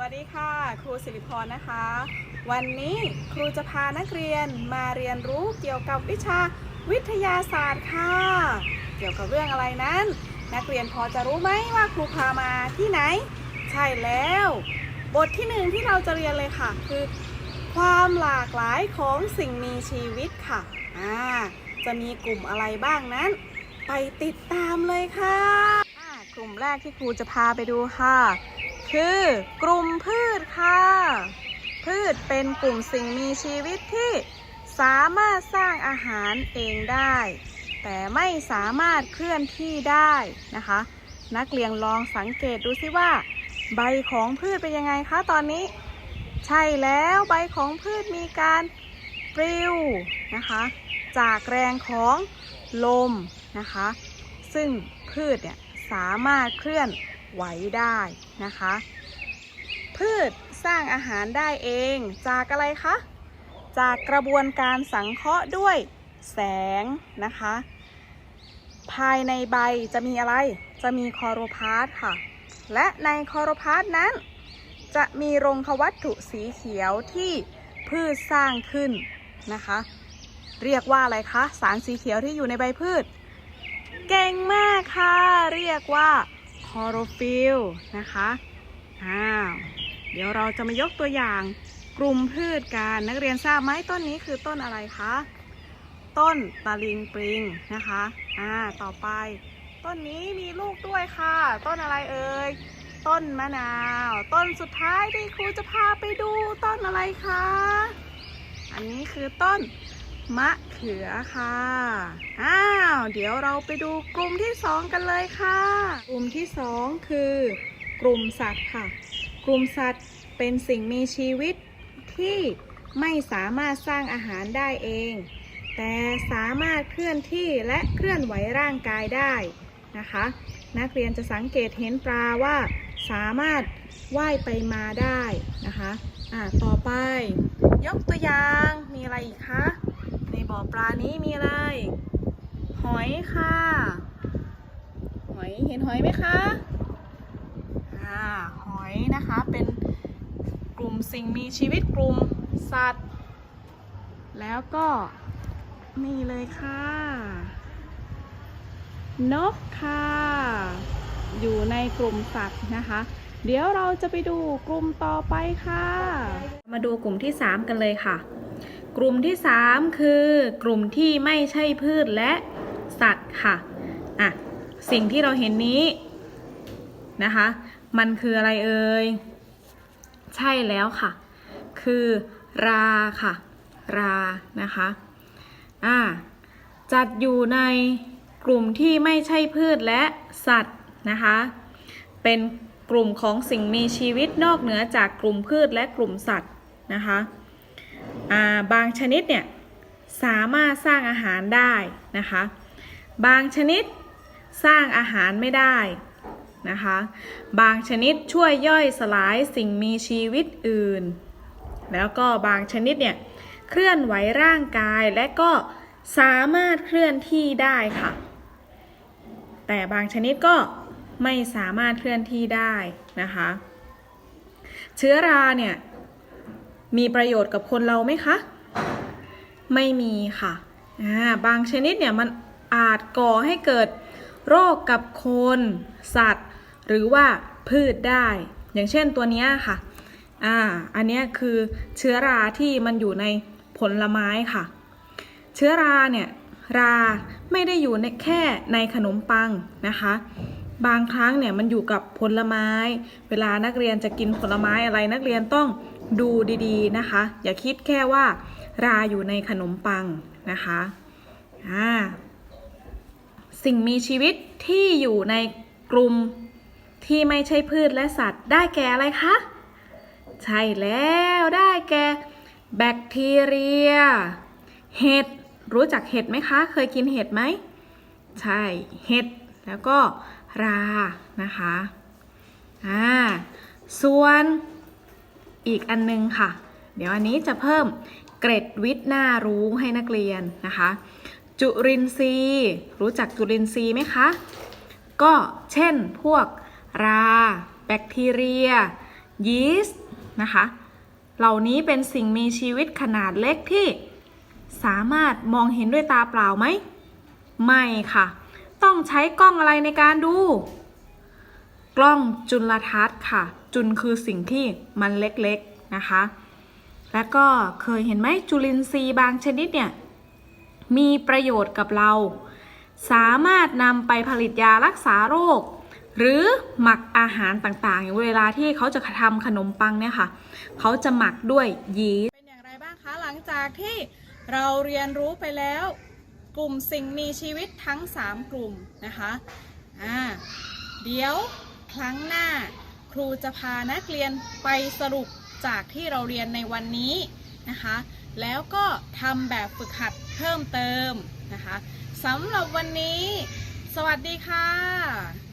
วัสดีค่ะ ครูสิริพรนะคะ วันนี้ครูจะพานักเรียนมาเรียนรู้เกี่ยวกับวิชาวิทยาศาสตร์ค่ะ เกี่ยวกับเรื่องอะไรนั้น นักเรียนพอจะรู้ไหมว่าครูพามาที่ไหน ใช่แล้ว บทที่หนึ่งที่เราจะเรียนเลยค่ะ คือ ความหลากหลายของสิ่งมีชีวิตค่ะอ่าจะมีกลุ่มอะไรบ้างนั้น ไปติดตามเลยค่ะกลุ่มแรกที่ครูจะพาไปดูค่ะ คือกลุ่มพืชค่ะ พืชเป็นกลุ่มสิ่งมีชีวิตที่สามารถสร้างอาหารเองได้ แต่ไม่สามารถเคลื่อนที่ได้นะคะ นักเรียนลองสังเกตดูสิว่า ใบของพืชเป็นยังไงคะตอนนี้ ใช่แล้วใบของพืชมีการปลิวนะคะ จากแรงของลมนะคะ ซึ่งพืชเนี่ยสามารถเคลื่อนไหวได้ นะคะ พืชสร้างอาหารได้เองจากอะไรคะ จากกระบวนการสังเคราะห์ด้วยแสงนะคะ ภายในใบจะมีอะไร จะมีคลอโรพาสต์ค่ะ และในคลอโรพาสต์นั้น จะมีรงควัตถุสีเขียวที่พืชสร้างขึ้นนะคะ เรียกว่าอะไรคะ สารสีเขียวที่อยู่ในใบพืช เก่งมากค่ะ เรียกว่า คอโรฟิลนะคะอ้าวเดี๋ยวเราจะมายกตัวอย่างกลุ่มพืชกันนักเรียนทราบไหมต้นนี้คือต้นอะไรคะต้นตะลิงปริงนะคะอ่าต่อไป ต้นนี้มีลูกด้วยค่ะ ต้นอะไรเอ่ยต้นมะนาว ต้นสุดท้ายที่ครูจะพาไปดูต้นอะไรคะอันนี้คือต้น มะเขือค่ะ อ้าว เดี๋ยวเราไปดูกลุ่มที่สองกันเลยค่ะ กลุ่มที่สองคือกลุ่มสัตว์ค่ะ กลุ่มสัตว์เป็นสิ่งมีชีวิตที่ไม่สามารถสร้างอาหารได้เอง แต่สามารถเคลื่อนที่และเคลื่อนไหวร่างกายได้นะคะ นักเรียนจะสังเกตเห็นปลาว่า สามารถว่ายไปมาได้นะคะ อ่า ต่อไป ยกตัวอย่างมีอะไรอีกคะ บ่อปลานี้มีอะไร หอยค่ะ หอยเห็นหอยไหมคะอ่าหอยนะคะเป็นกลุ่มสิ่งมีชีวิตกลุ่มสัตว์ แล้วก็นี่เลยค่ะ นกค่ะ อยู่ในกลุ่มสัตว์นะคะ เดี๋ยวเราจะไปดูกลุ่มต่อไปค่ะ มาดูกลุ่มที่ 3 กันเลยค่ะ กลุ่มที่ 3 คือกลุ่มที่ไม่ใช่พืชและสัตว์ค่ะอะ สิ่งที่เราเห็นนี้นะคะ มันคืออะไรเอ่ย ใช่แล้วค่ะ คือราค่ะ รานะคะอ่าจัดอยู่ในกลุ่มที่ไม่ใช่พืชและสัตว์นะคะ เป็นกลุ่มของสิ่งมีชีวิตนอกเหนือจากกลุ่มพืชและกลุ่มสัตว์นะคะ บางชนิดเนี่ยสามารถสร้างอาหารได้นะคะ บางชนิดสร้างอาหารไม่ได้นะคะ บางชนิดช่วยย่อยสลายสิ่งมีชีวิตอื่น แล้วก็บางชนิดเนี่ยเคลื่อนไหวร่างกายและก็สามารถเคลื่อนที่ได้ค่ะ แต่บางชนิดก็ไม่สามารถเคลื่อนที่ได้นะคะ เชื้อราเนี่ย มีประโยชน์กับคนเราไหมคะ ไม่มีค่ะบางชนิดเนี่ยมันอาจก่อให้เกิดโรคกับคน สัตว์ หรือว่าพืชได้ อย่างเช่นตัวนี้ค่ะ อ่า อันนี้คือเชื้อราที่มันอยู่ในผลไม้ค่ะ เชื้อราเนี่ยราไม่ได้อยู่ในแค่ในขนมปังนะคะ บางครั้งเนี่ยมันอยู่กับผลไม้ เวลานักเรียนจะกินผลไม้อะไรนักเรียนต้อง ดูดีๆนะคะ อย่าคิดแค่ว่า ราอยู่ในขนมปังนะคะอ่าสิ่งมีชีวิตที่อยู่ในกลุ่มที่ไม่ใช่พืชและสัตว์ ได้แก่อะไรคะ ใช่แล้วได้แก่แบคทีเรีย เห็ด รู้จักเห็ดไหมคะ เคยกินเห็ดไหม ใช่ เห็ด แล้วก็รา นะคะ อ่า ส่วน อีกอันนึงค่ะ เดี๋ยวอันนี้จะเพิ่มเกร็ดวิทย์น่ารู้ให้นักเรียนนะคะ จุลินทรีย์รู้จักจุลินทรีย์ไหมคะ ก็เช่นพวกรา แบคทีเรีย ยีสต์นะคะ เหล่านี้เป็นสิ่งมีชีวิตขนาดเล็กที่สามารถมองเห็นด้วยตาเปล่าไหม ไม่ค่ะ ต้องใช้กล้องอะไรในการดู กล้องจุลทรรศน์ค่ะ จุลคือสิ่งที่มันเล็กๆนะคะ แล้วก็เคยเห็นไหมจุลินทรีย์บางชนิดเนี่ยมีประโยชน์กับเรา สามารถนำไปผลิตยารักษาโรค หรือหมักอาหารต่างๆ อย่างเวลาที่เขาจะทำขนมปังเนี่ยค่ะ เขาจะหมักด้วยยีสต์เป็นอย่างไรบ้างคะหลังจากที่เราเรียนรู้ไปแล้ว กลุ่มสิ่งมีชีวิตทั้ง 3 กลุ่มนะคะอ่าเดี๋ยว ครั้งหน้า ครูจะพานักเรียนไปสรุปจากที่เราเรียนในวันนี้นะคะ แล้วก็ทำแบบฝึกหัดเพิ่มเติมนะคะสำหรับวันนี้ สวัสดีค่ะ